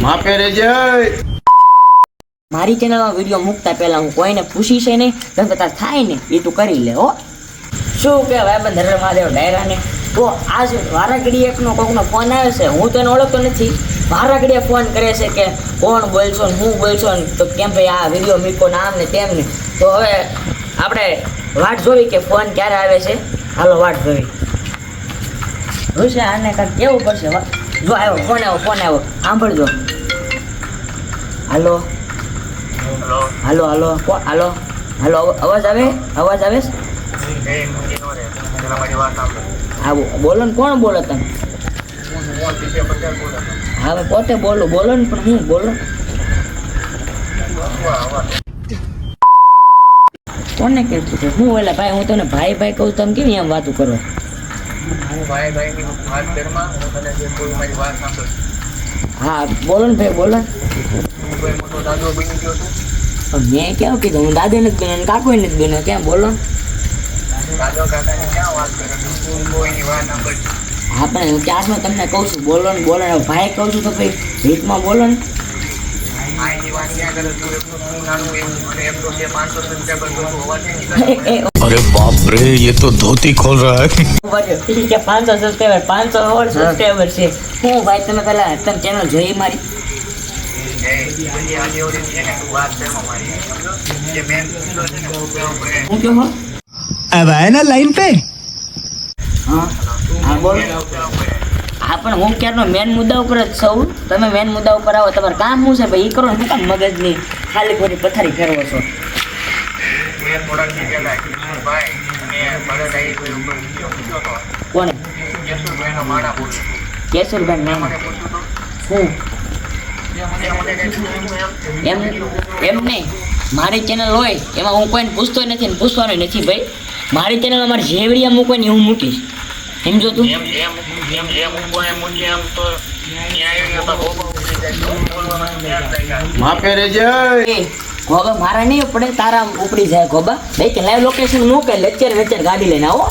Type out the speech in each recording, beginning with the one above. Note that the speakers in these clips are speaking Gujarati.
માપે રેજે મારી ચેનલમાં વીડિયો મૂકતા પહેલા હું કોઈને પૂછી છે નહીં કેમ થાય ને, એ તું કરી લે, હો. શું કે ભાઈ ધરર મહાદેવ ડાયરાને તો આજ વારાઘડીએ એકનો કોકનો ફોન આવ્યો છે. હું તો એને ઓળખતો નથી. વારાઘડીએ ફોન કરે છે કે, કોણ બોલશો ને, હું બોલશો ને? તો કેમ ભાઈ આ વીડિયો મીકો નામ ને તેમ ને? તો હવે આપણે વાટ જોવી કે ફોન ક્યારે આવે છે? હાલો, વાટ જોવી. છે, આને કાંઈક કેવું પડશે વા- જો આવ્યો ફોન આવ્યો ફોન આવ્યો. સાંભળજો. હાલો. હાલો. હાલો હાલો. હાલો. અવાજ આવે? અવાજ આવે? આવો. બોલો ને કોણ બોલો તમે? હવે પોતે બોલો. બોલો ને પણ હું બોલો? કોને કહેતું છે? હું ઓલા ભાઈ હું તને ભાઈ ભાઈ કહું તમે કેવી એમ વાતું કરો? હા બોલો ને ભાઈ બોલો. ને. પણ મેં કેવું કીધું? હું દાદે નથી બન્યો કાકો નથી બન્યો ક્યાં બોલો ને. હા પણ હું ક્લાસમાં તમને કહું છું બોલો ને બોલો ને. ભાઈ કહું છું તો ભાઈ રીતમાં બોલો ને. अरे बाप रे ये तो धोती खोल रहा है બરાબર. કે પાંચસો સબસ્ક્રાઈબર પાંચસો સબસ્ક્રાઈબર છે હું ભાઈ તમે પેલા તમે ચેનલ જોઈ મારી હું કહો હો अब आए ना लाइन पे હા હા બોલો હા, પણ હું ક્યારનો મેન મુદ્દા ઉપર જ છું. તમે મેન મુદ્દા ઉપર આવો, તમારે કામ શું છે ભાઈ? એ કરો ને કામ મગજની ખાલી ખોટી પથારી ફેરવો છો. કોણ કેશુરભાઈ નામ. હું? એમ એમ નહીં. મારી ચેનલ હોય, એમાં હું કોઈને પૂછતો નથી ને પૂછવાનો નથી ભાઈ. મારી ચેનલ મારે જે વીડિયો મૂકો હું મૂકીશ. સમજો તું? માપે રેજે એ ગોબા મારા નહીં પડે તારા ઉપડી જાય ગોબા ભાઈ કે લાઈવ લોકેશન મૂકે લેક્ચર વેક્ચર ગાડી લઈને આવો.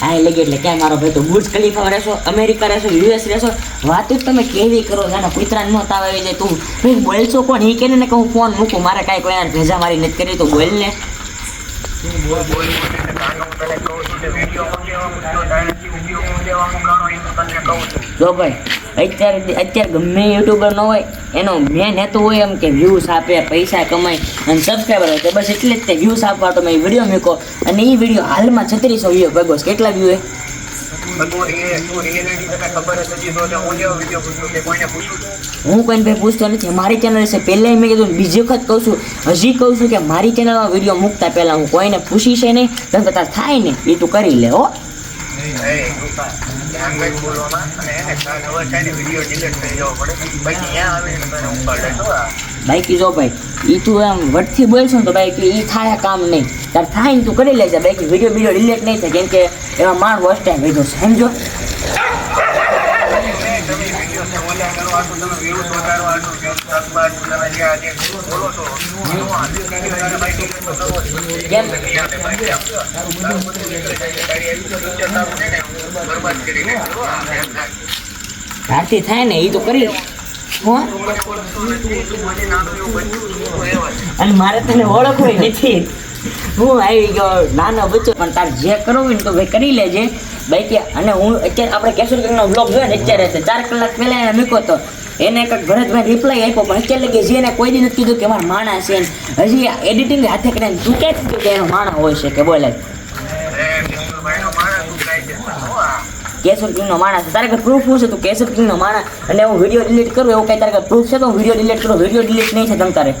હા લગી એટલે ક્યાં મારો ભાઈ તો બુર્જ ખલીફા રહેશો અમેરિકા રહેશો યુએસ રહેશો. વાત જ તમે કેવી કરો જાણે કુતરા ન તાવ આવી જાય. તું ભાઈ બોલશો કોણ? એ કે ને હું ફોન મૂકું મારે કાંઈ કોઈ ભેજા મારી નથી કરી તો બોલ ને જો ભાઈ, અત્યારે અત્યારે ગમે યુટ્યુબર ન હોય, એનો મેન હેતુ હોય એમ કે વ્યૂઝ આપે, પૈસા કમાય અને સબસ્ક્રાઈબર હોય. તો બસ એટલે જ તે વ્યૂઝ આપવા તો મેં વીડિયો મૂકો અને એ વીડિયો હાલમાં છત્રીસો વ્યૂ ભગવસ કેટલા વ્યૂ હે હું કોઈને ભાઈ પૂછતો નથી. મારી ચેનલ છે. પહેલાં મેં કીધું બીજી વખત કહું છું. હજી કહું છું કે મારી ચેનલમાં વીડિયો મૂકતા પહેલાં હું કોઈને પૂછી છે નહીં કેમ કદાચ થાય ને એ તું કરી લે હો. બાકી જો ભાઈ એ તું એમ વટથી બોલશો ને તો બાકી એ થાય કામ નહીં. તાર થાય ને તું કરી લેજે, બાકી વીડિયો વીડિયો રિલેટ નહીં થાય, કેમ કે એમાં માણ વોચ ટાઈમ લીધો છે, સમજો? કેમ? થાય ને એ તો કરી અને મારે તને ઓળખવી નથી. હું આવી ગયો નાનો બચ્ચો, પણ તાર જે કરવું હોય ને તો ભાઈ કરી લેજે. ભાઈ કે અને હું અત્યારે આપણે કેશોરનો બ્લોગ જોયો ને અત્યારે છે. ચાર કલાક પહેલા એને મૂક્યો તો. એને કંઈક ભરતભાઈ રિપ્લાય આપ્યો, પણ અત્યારે લગી જે એને કોઈ દી નથી કીધું કે મારા માણા છે હજી એડિટિંગ હાથે કરીને તું કે કીધું કે એનો માણસ હોય છે કે બોલે. કેશોર કિંગનો માણસ તારે કે પ્રૂફ શું છે તું કેશોર કિંગનો માણસ? અને હું વીડિયો ડિલીટ કરું એવું કઈ તારે કે પ્રૂફ છે તો હું વીડિયો ડિલીટ કરું? વીડિયો ડિલીટ નહીં છે તમ તારે.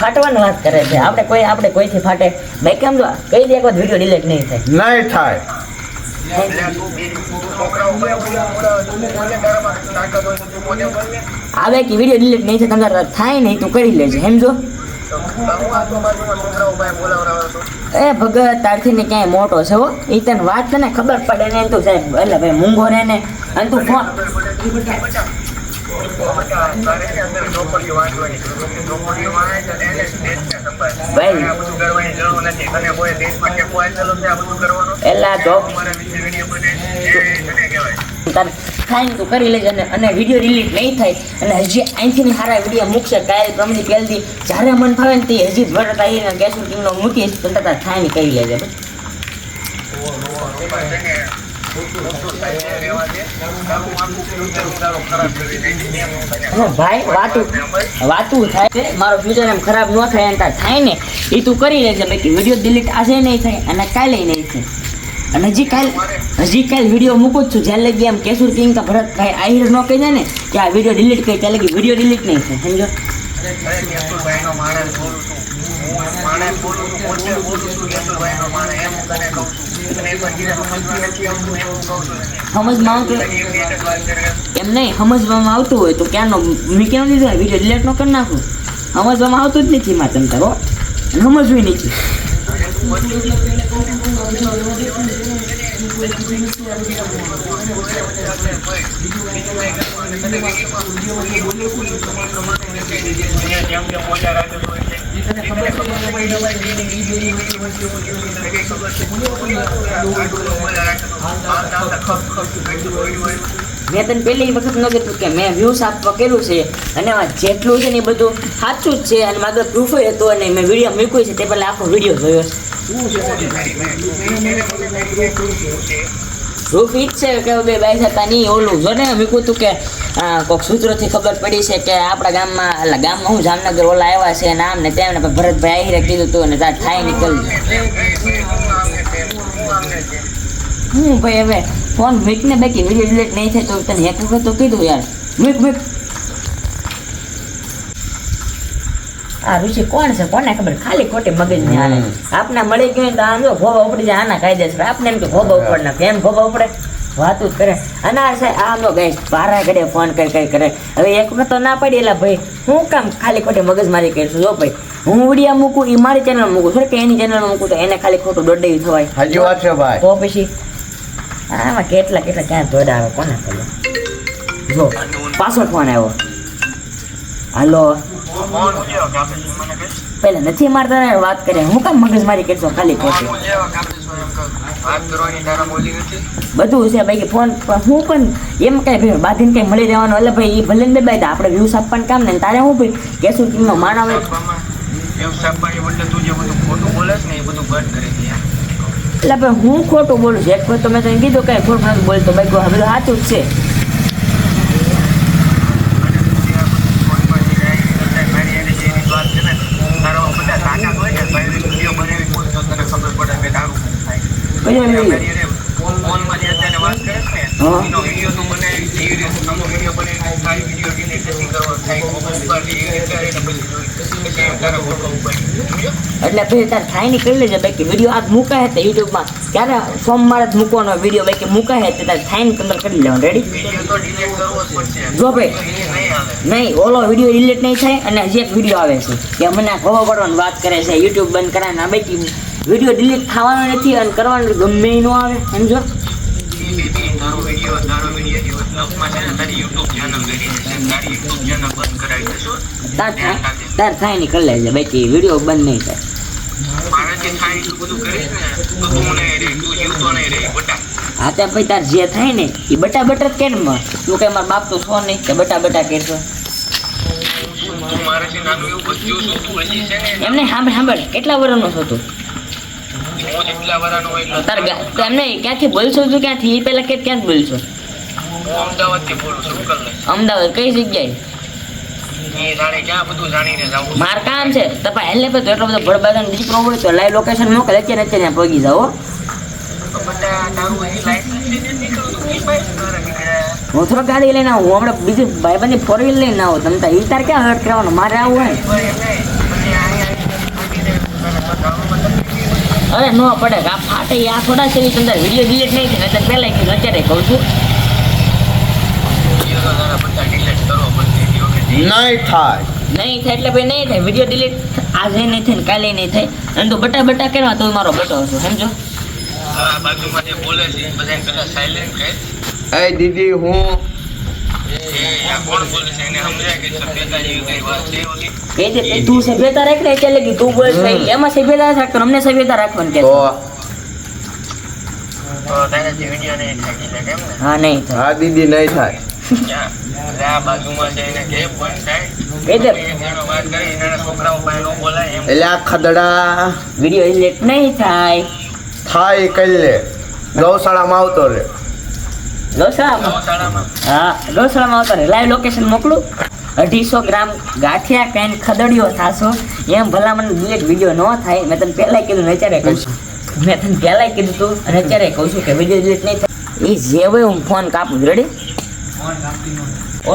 ફાટવાની વાત કરે છે. આપણે કોઈ આપણે કોઈથી ફાટે? ભાઈ, કેમ જો કઈ દે એક વાત વીડિયો ડિલીટ નહીં થાય. નહીં થાય. આવે કે વીડિયો ડિલીટ નહીં થાય તમારે થાય નહીં, તું કરી લેજે સમજો એ ભગત, તારથી ને ક્યાંય મોટો છે હો. એ તને વાત તને ખબર પડે ને તું સાહેબ, એટલે ભાઈ મૂંગો રે ને, અને તું ફોન ને તું કરી લેજે અને અને વીડિયો રિલીઝ નહીં થાય. અને હજી અહીંથી સારા વીડિયો મૂકશે. પ્રમદી પહેલથી જ્યારે મન ફાવે ને તે હજી ભરત આવીને કેશોર કિંગનો મૂકીશ. તો તાર થાય કરી લેજે. ભાઈ, વાતું વાતું થાય છે. મારો ફ્યુચર એમ ખરાબ ન થાય એમ થાય ને એ તું કરી લેજે, બાકી વીડિયો ડિલીટ આજે નહીં થાય, અને કાલે નહીં થાય. અને હજી કાલ હજી કાલ વીડિયો મૂકું છું. જ્યારે લગી એમ કેશુર કિંગ કે ભરતભાઈ આહિર ન કહી દે ને, કે આ વીડિયો ડિલીટ કરી, ત્યાં લગી વીડિયો ડિલીટ નહીં થાય. સમજો? સમજમાં આવતું એમ નહીં સમજવામાં આવતું હોય તો ક્યાંનો મેં કેમ દીધો વીડિયો ડિલીટ ન કરી નાખું. સમજવામાં આવતું જ નથી માં તમ તારો સમજવું નથી. મેં તને પહેલી વખત ન કીધું કે મેં વ્યૂઝ આપવા કર્યું છે અને જેટલું છે ને એ બધું સાચું જ છે અને માગર પ્રૂફ હતો અને મેં વીડિયો મૂક્યો છે તે પહેલાં આખો વીડિયો જોયો પ્રૂફ ઈ જ છે કે બે બાઈ હતા નહીં ઓલું. જો ને મૂક્યું હતું કે કોઈક સૂત્રોથી ખબર પડી છે કે આપણા ગામમાં, એટલે ગામમાં હું જામનગર ઓલા આવ્યા છે ને આમ ને તેમ ને પછી ભરતભાઈ આહીરે કીધું હતું અને તાર થાય નીકળ હું ભાઈ હવે ફોન મૂકને બાકી વીડિયો ડિલેટ નહીં થાય તો તને એક વખત તો કીધું યાર. મીક, મૂક. આ ઋષિ કોણ છે? કોને ખબર? ખાલી ખોટી મગજ ને આને આપને મળી ગયું તો આમ જો ભોબા ઉપડી જાય આના કાયદેસર આપને એમ કે ભોબા ઉપર ના કેમ ભોબા ઉપડે? વાતું કરે. અને આ સાહેબ આમ તો ગઈ બારા ઘડે ફોન કરી કરી કરે. હવે એક વખત તો ના પડી એટલે ભાઈ. હું કામ ખાલી ખોટી મગજ મારી કરીશું. જો ભાઈ હું વીડિયો મૂકું એ મારી ચેનલ મૂકું. થોડી કે એની ચેનલ મૂકું તો એને ખાલી ખોટું દોડાવી થવાય. હજી વાત છે ભાઈ. તો પછી આમાં કેટલા કેટલા ક્યાં દોડા આવે કોને ખબર? જો પાછો ફોન આવ્યો. હાલો. પેલા નથી મારતા ને, વાત કરે. હું કામ મગજમારી કરશો, ખાલી ખોટી. બધું છે, ભાઈ ફોન હું પણ એમ કઈ ભાઈ, બાંધીને કઈ મળી રહેવાનું. એટલે ભાઈ એ ભલે ને બે આપણે વ્યૂઝ આપવાનું કામ ને તારે હું ભાઈ કેશું કિંગનો આવે? એટલે ભાઈ, હું ખોટું બોલું છું. એક વખત તો મેં તને કીધું કઈ ખોટું નથી બોલતો. ભાઈ હવે સાચું જ છે. એટલે પછી તારે થાય ને કરી લેજે બાકી. વીડિયો આજ મુકાય તો યુટ્યુબમાં. ક્યારે સોમવારે જ મૂકવાનો વીડિયો બાકી મુકાય તો તારે થાય ને કલર કરી લેવાનું. રેડી જો ભાઈ. નહીં, ઓલો વીડિયો ડિલીટ નહીં થાય અને હજી એક વીડિયો આવે છે. કે મને ખબર પડવાની વાત કરે છે, યુટ્યુબ બંધ કરાય ના બાકી વીડિયો ડિલીટ થવાનો નથી અને કરવાનું ગમે ન આવે સમજો? તાર થાય નહીં કરી લેજે બાકી વીડિયો બંધ નહીં થાય. હા ત્યાં પછી તાર જે થાય ને એ બટા બટા કેમ તું કઈ મારા બાપ તો છો નહીં કે બટા બટા કરશો. એમને સાંભળ સાંભળ કેટલા વર્ષનો છો તું? તાર ગા- ક્યાંથી બોલશો તું ક્યાંથી એ પહેલા કે ક્યાંથી બોલશો અમદાવાદ કઈ જગ્યાએ માર કામ છે તપા એટલે પછી એટલો બધો દીકરો હોય તો લાઈવ લોકેશન મોકલે અત્યારે અત્યારે ત્યાં પગી જાઓ હું થોડો ગાડી લઈને આવું હું હમણાં બીજી ભાઈબંધની ફોર વ્હીલ લઈને આવું તમે તો વિચાર ક્યાં હર્ટ કરવાનો મારે આવું હોય અરે ન પડે આ ફાટે આ થોડા છે અંદર વીડિયો ડિલીટ નહીં થાય નહીંતર પહેલાં કીધું અત્યારે કહું છું. નહીં થાય. નહીં થાય એટલે ભાઈ નહીં થાય વીડિયો ડિલીટ આજે નહીં થાય ને કાલે નહીં થાય. અને તો બટા બટા કરવા તો મારો બટો હશે સમજો? આ બાજુમાં જે બોલે છે બધા પેલા સાયલેન્ટ કહે. એ દીદી હું તે તું સભ્યતા રાખ ને એટલે કે તું બોલ એમાં સભ્યતા રાખ અમને સભ્યતા રાખવાની કે તો તો તારાથી વીડિયો નહીં થાકી શકે એમ ને? હા નહીં હા દીદી નહીં થાય. ક્યાં? એટલે આ બાજુમાં છે એને કે બંધ થાય એ જે એક જણો વાત કરી એના છોકરાઓ પાસે ન બોલાય એમ. એટલે આ ખદડા વીડિયો ડિલીટ થાય. થાય કરી લે. ગૌશાળામાં આવતો રે. ગૌશાળામાં? હા, ગૌશાળામાં આવતા લાઈવ લોકેશન મોકલું. અઢીસો ગ્રામ ગાંઠિયા પેન ખદડીઓ થાશો. એમ ભલા મને ડિલીટ વીડિયો ન થાય, મેં તને પહેલાંય કીધું ને અત્યારે કહું છું. મેં તને પહેલાંય કીધું તું, અને અત્યારે કહું છું કે વીડિયો ડિલીટ નહીં થાય. એ જે હોય હું ફોન કાપું. રેડી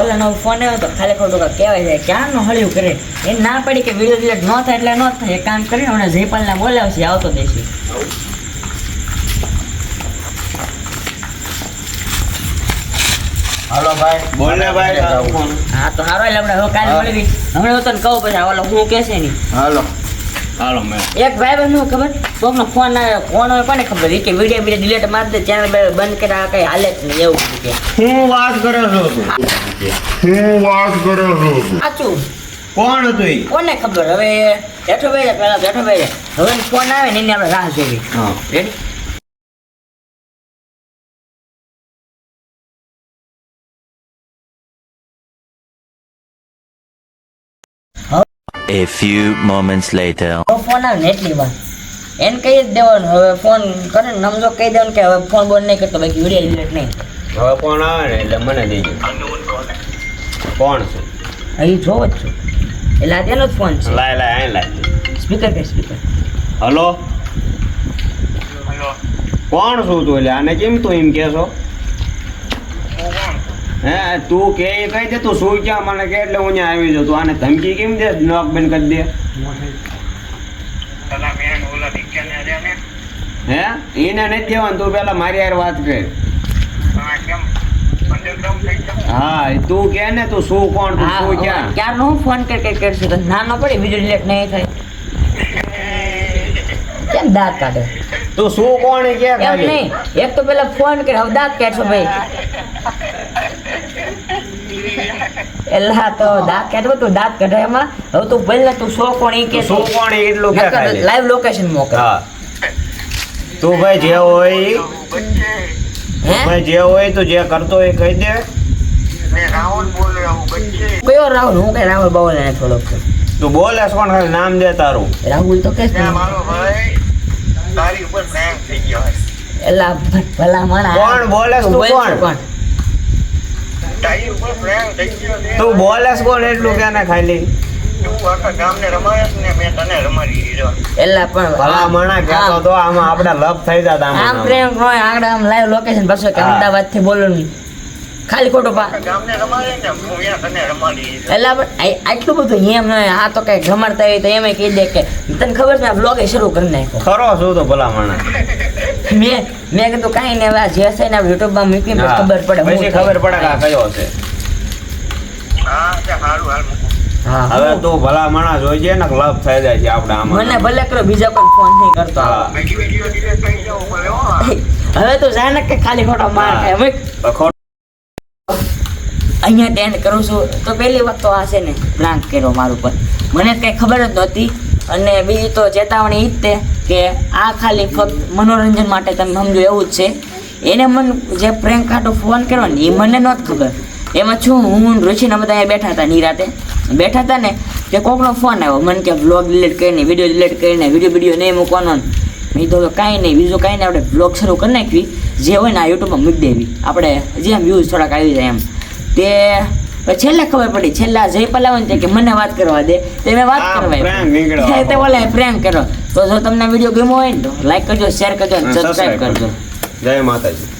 ઓલા નવો ફોન આવ્યો તો ખાલી ખોટું કાંઈક કહેવાય છે. ક્યારનો હળ્યું કરે? એ ના પડી કે વીડિયો ડિલીટ ન થાય એટલે ન થાય. એક કામ કરીને હમણાં જયપાલને બોલાવશે, આવતો દેશે. હાલો ભાઈ. બોલ ને ભાઈ હા તો હારો એટલે હમણાં હવે કાલે મળવી હમણાં હું તને કહું પછી ઓલો હું કહેશે નહીં. હાલો. હાલો મેં. એક ભાઈ બહેન શું ખબર? કોકનો ફોન આવ્યો ફોન હોય કોને ખબર? કે વીડિયો વીડિયો ડિલીટ માર દે ચેનલ બંધ કર્યા કઈ હાલે જ નહીં એવું કે. હું વાત કરે છો તું? હું વાત કરે છો સાચું. કોણ હતું કોને ખબર? હવે બેઠો પેલા બેઠો હવે ફોન આવે ને એની આપણે રાહ જોવી. હા. Ready A few moments later. હવે ફોન આવે ને એટલી વાર. એને કહી જ દેવાનું હવે ફોન કરે ને નમજો કહી દેવાનું કે હવે ફોન બોન નહીં કરતો બાકી વીડિયો ડિલીટ નહીં. હવે ફોન આવે ને એટલે મને દેજો. કોણ છે? અહીં જોવો જ છું. એટલે આ તેનો જ ફોન છે. લાય લાય અહીં લાય. સ્પીકર કે સ્પીકર હલો હલો કોણ છું તું એટલે? આને કેમ તું એમ કહેશો હે તું કે એ કહી દે તું સુઈ ક્યાં મને કે એટલે હું ત્યાં આવી જાઉં. તું આને ધમકી કેમ દે? નોક બંધ કરી દે. બેન ને હે એને નથી દેવાનું તું પેલા મારી યાર વાત કર. હા તું કે ને તું શું કોણ તું શું ક્યાં? ક્યારનો હું ફોન કરી કે કરશે તો ના ન પડે બીજું ડિલીટ નહીં થાય. કેમ દાંત કાઢે? તું શું કોણ કે એમ નહીં એક તો પેલા ફોન કર હવે દાંત કાઢશો ભાઈ. એલા તો દાંત કાઢવો તો દાંત કાઢે એમાં. હવે તું પહેલા તું સો કોણ ઈ કે તું કોણ એટલું કે લાઈવ લોકેશન મોકલ. હા. તું ભાઈ જે હોય ઈ, વચ્ચે હે ભાઈ જે હોય તું જે કરતો હોય કહી દે. મેં રાહુલ બોલ રહ્યો હું વચ્ચે કયો રાહુલ હું કઈ રાહુલ બાવલ ને થોડોક તું બોલે કોણ ખાલી નામ દે તારું. રાહુલ તો કે મારો ભાઈ તારી ઉપર થઈ ગયો એલા ભલા માણા કોણ બોલે તું બોલ કોણ? કોણ તારી ઉપર પ્રેમ થઈ ગયો છે તું બોલસ કોણ એટલું કે ને ખાલી તું આખા ગામને રમાડે છે ને મેં તને રમાડી દીધો. એલા પણ ભલા મણા કહેતો તો આમાં આપણે લપ થઈ જતા આમ પ્રેમ હોય આગળ આમ લાઈવ લોકેશન પાછો. અમદાવાદથી બોલો નહીં. ખાલી ખોટું પા. ને એટલે આટલું બધું એમ નહીં આ તો કઈ રમાડતા હોય તો એમ કહી દે કે તને ખબર છે બ્લોગે શરૂ કરી નાખ્યો. ખરો શું તો ભલા મણા મેં મેં કીધું કાંઈ નહીં આ જે હશે ને યુટ્યુબમાં મૂકી ખબર પડે. ખબર પડે કે આ કયો છે. હા તે સારું હાલ મૂકો. હા. હવે તું ભલા માણસ જોઈજે ને લપ થઈ જાય છે આપણે આમાં. મને ભલે કરો બીજા કોઈ ફોન નહીં કરતો. હવે તો જાણે કે ખાલી ખોટો માર. તો ખોટું અહીંયા ટેન્ડ કરું છું, તો પહેલી વાત તો આ છે ને પ્લાન્ટ કર્યો મારું પર મને કંઈ ખબર જ નહોતી. અને બીજી તો ચેતવણી એ જ તે કે આ ખાલી ફક્ત મનોરંજન માટે તમે સમજો એવું જ છે. એને મન જે પ્રેમ કાઢો ફોન કર્યો ને, એ મને નહોતી ખબર. એમાં છું હું ઋષિને બધા અહીંયા બેઠા હતા નિરાતે. બેઠા હતા ને તે કોકનો ફોન આવ્યો. મને કે બ્લોગ ડિલીટ કરીને વીડિયો ડિલીટ કરીને વીડિયો વીડિયો નહીં મૂકવાનો મેં તો હવે કાંઈ નહીં, બીજું કાંઈ નહીં, આપણે બ્લોગ શરૂ કરી નાખવી. જે હોય ને આ યુટ્યુબમાં મૂકી દેવી. આપણે જેમ વ્યૂઝ થોડાક આવી જાય એમ. તે છેલ્લે ખબર પડી છેલ્લા જય પલાવન ને કે મને વાત કરવા દે તે મેં વાત કરવા તે બોલે પ્રેમ કરો તો જો તમને વીડિયો ગમ્યો હોય ને તો લાઈક કરજો શેર કરજો સબસ્ક્રાઈબ કરજો. જય માતાજી.